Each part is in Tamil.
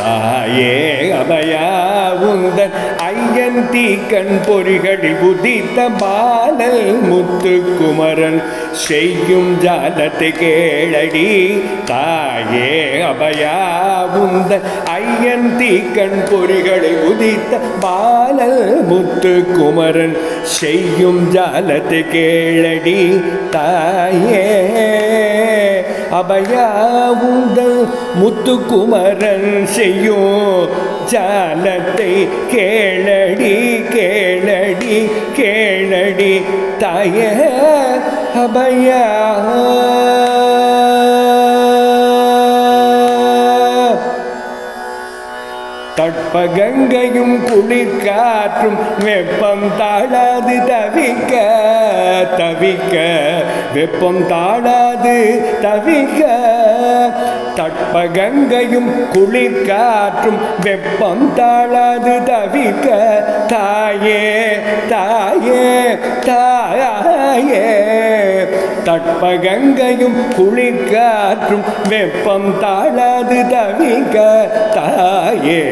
தாயே அபயா உந்தன் ஐயன் தீக்கண் பொறிகளில் உதித்த பாலல் முத்துக்குமரன் செய்யும் ஜாலத்தை கேளடி. தாயே அபயா உந்தன் ஐயன் தீக்கண் பொறிகளில் உதித்த பாலல் முத்துக்குமரன் செய்யும் ஜாலத்தை கேளடி. தாயே அபயா முத்துக்குமரன் செய்யும் ஜாலத்தை கேளடி கேளடி கேளடி தாய அபயா. தட்பகங்கையும் குளிர்காற்றும் வெப்பம் தாழாது தவிக்க தவிக்க. வெப்பம் தாழாது தவிக்க. தட்பகங்கையும் குளிர்காற்றும் வெப்பம் தாழாது தவிக்க. தாயே தாயே தாயே. தட்பகங்கையும் குளிக்காற்றும் வெப்பம் தாழாது தவிக்க தாயே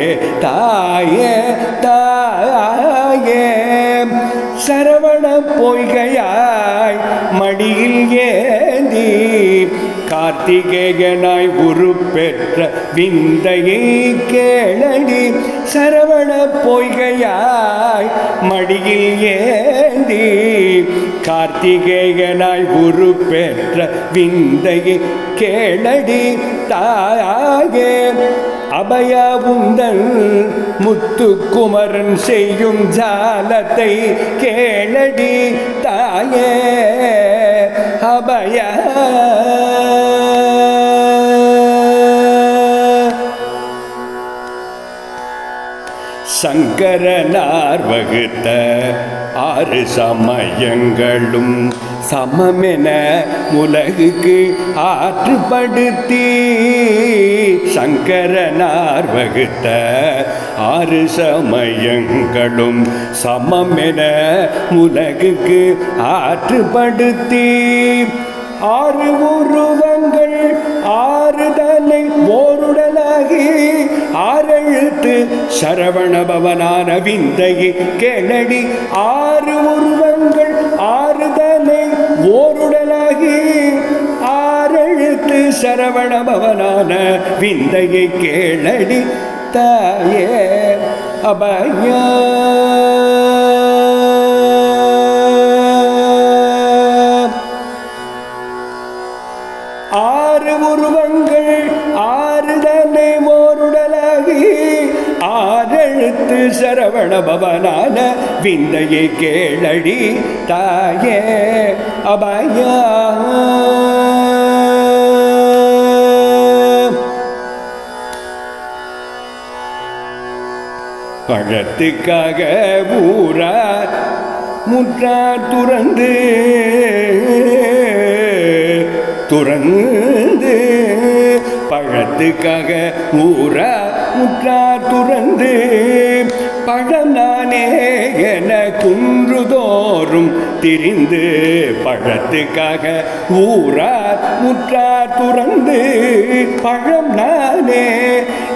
தாயே தாயே. சரவண பொய்கையாய் மடியில் ஏந்தி கார்த்திகேயனாய் உருப்பெற்ற விந்தையை கேளடி. சரவண பொய்கையாய் மடியில் ஏந்தி கார்த்திகேயனாய் உருப்பெற்ற விந்தையை கேளடி தாயாகே அபயவுந்தன் முத்துக்குமரன் செய்யும் ஜாலத்தை கேளடி தாயே அபய சங்கரனார் வகுத்த ஆறு சமயங்களும் சமமென உலகுக்கு ஆற்றுப்படுத்தி. சங்கரனார் வகுத்த ஆறு சமயங்களும் சமமென உலகுக்கு ஆற்றுப்படுத்தி. ஆறு உருவங்கள் ஆறுதலை ஓருடலாகி ஆறெழுத்து சரவணபவனான விந்தையை கேளடி ஆறு உருவங்கள் ஆறுதலை ஓருடலாகி ஆறெழுத்து சரவணபவனான விந்தையை கேளடி தாயே அபயா. கருத்து சரவண பவனான விந்தையை கேளடி தாயே அபயா. பழத்துக்காக ஊரா முற்றா துறந்து துறந்து. பழத்துக்காக ஊரா முற்றா துறந்து. பழம் என குன்றுதோறும் திரிந்து பழத்துக்காக ஊரா முற்றா துறந்து பழம் நானே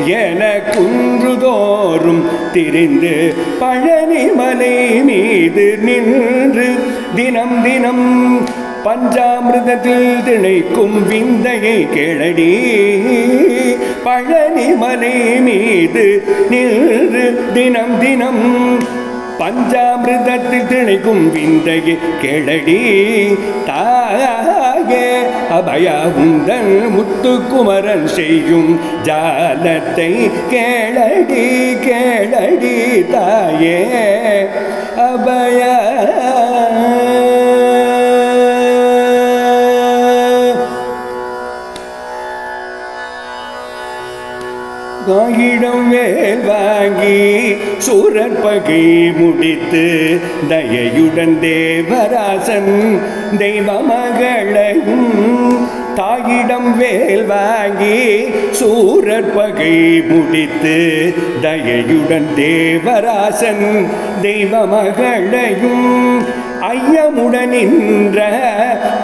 என குன்றுதோறும் திரிந்து பழனிமலை மீது நின்று தினம் தினம் பஞ்சாமிரதத்தில் திளைக்கும் விந்தையை கேளடி. பழனிமலை மலை செய்து நின்று தினம் தினம். பஞ்சாமிரதத்தில் திளைக்கும் விந்தையை கேளடி. தாயே அபயாவுந்தன் முத்துக்குமரன் செய்யும் ஜாலத்தை கேளடி கேளடி தாயே. அபயா வேல் வாங்கி சூரர் பகை முடித்து தயையுடன் தேவராசன் தெய்வ மகளையும் தாயிடம் வேல் வாங்கி சூரர் பகை முடித்து தயையுடன் தேவராசன் தெய்வ மகளையும் ஐயமுடன் நின்ற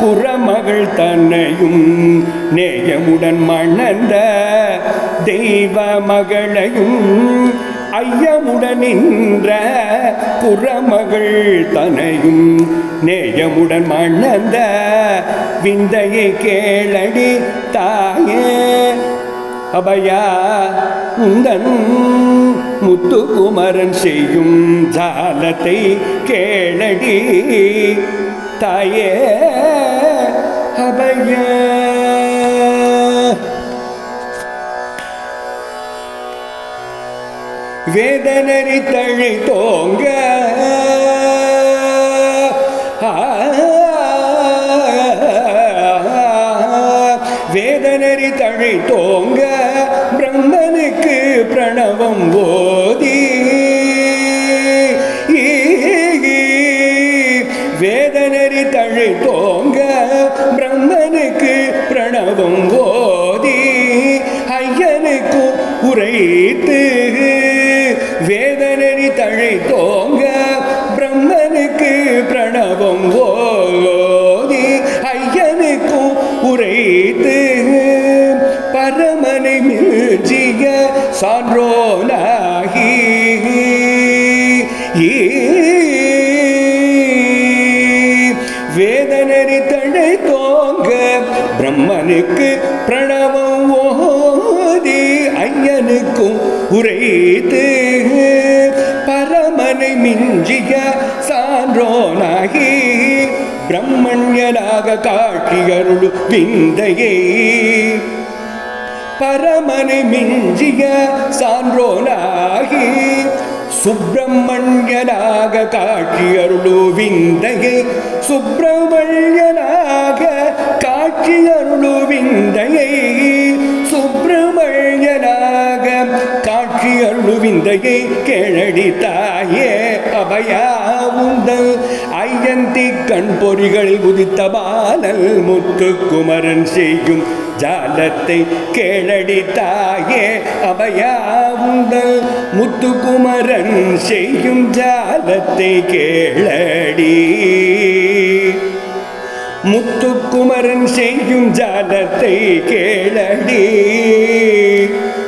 புறமகள் தன்னையும் நேயமுடன் மணந்த தெய்வ மகளையும் ஐயமுடன் நின்ற புறமகள் தனையும் நேயமுடன் மணந்த விந்தையை கேளடி தாயே. அபயா உந்தன் முத்துக்குமரன் செய்யும் ஜாலத்தை கேளடி தாயே. அபயா. வேதனரி தழி தோங்க. வேதனரி தழி தோங்க. பிரம்மனுக்கு பிரணவம் ஓதி. வேதனரி தழி தோங்க. பிரம்மனுக்கு பிரணவம் ஓதி. ஐயனுக்கு உரைத்து சான்றோனாகி வேதனரி தழை தோங்க பிரம்மனுக்கு பிரணவம் ஓதி ஐயனுக்கும் உரைத்து பரமனை மிஞ்சிய சான்றோனாகி பிரம்மண்யனாக காட்சியருள் விந்தையை பரமனை மிஞ்சிய சான்றோனாகி சுப்பிரமணியனாக காட்சியருளு விந்தையை சுப்பிரமணியனாக காட்சியருளு விந்தையை சுப்பிரமணியனாக காட்சியருளு விந்தையை கேளடி தாயே அபயா உந்தல் ஐயந்தி கண் பொறிகளில் உதித்த பாலல் முத்துக்குமரன் செய்யும் ஜாலத்தை கேளடி தாயே அபயா உந்தல் முத்துக்குமரன் செய்யும் ஜாலத்தை கேளடி. முத்துக்குமரன் செய்யும் ஜாலத்தை கேளடி.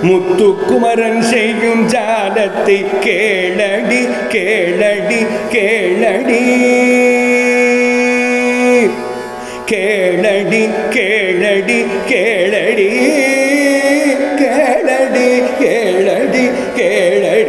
முத்துக்குமரன் செய்யும் ஜாலத்தை கேளடி கேளடி கேளடி. கேளடி கேளடி கேளடி கேளடி கேளடி கேளடி.